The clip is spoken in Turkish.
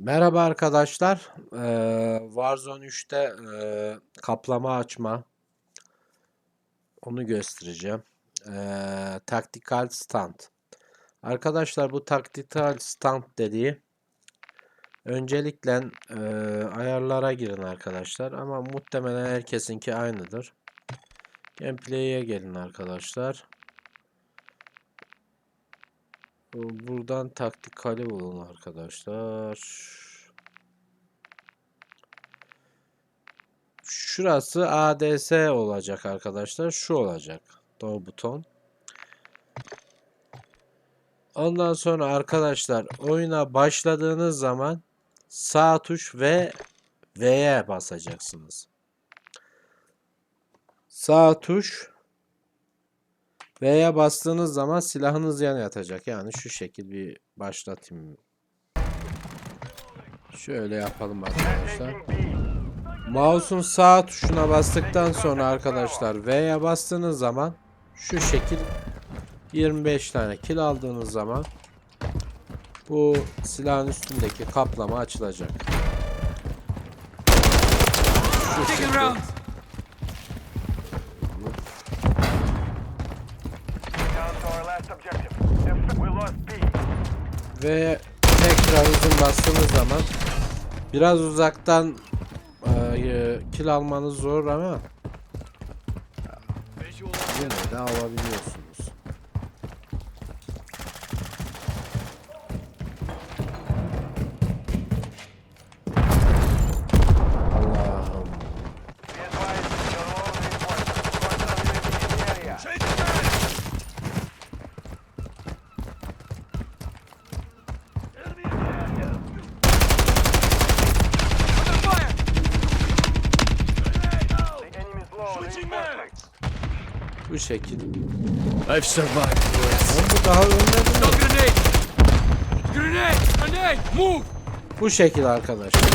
Merhaba arkadaşlar. Ee, Warzone 3'te e, kaplama açma. Onu göstereceğim. Ee, tactical stand. Arkadaşlar bu tactical stand dediği öncelikle e, ayarlara girin arkadaşlar. Ama muhtemelen herkesinki aynıdır. Gameplay'e gelin arkadaşlar. Bu- Buradan taktikali bulun arkadaşlar. Şurası ADS olacak arkadaşlar. Şu olacak. Doğu buton. Ondan sonra arkadaşlar oyuna başladığınız zaman sağ tuş ve V'ye basacaksınız. Sağ tuş V'ye bastığınız zaman silahınız yan yatacak. Yani şu şekil bir başlatayım. Şöyle yapalım arkadaşlar. Mouse'un sağ tuşuna bastıktan sonra arkadaşlar V'ye bastığınız zaman şu şekil 25 tane kill aldığınız zaman bu silahın üstündeki kaplama açılacak. Şu şekil. Ve tekrar uzun bastığınız zaman biraz uzaktan e, kill almanız zor ama yine de alabiliyorsunuz. Bu şekil. I've survived. Oğlum bu daha ölmedi mi? Grenade! Grenade! Grenade! Move! Bu şekil arkadaşlar.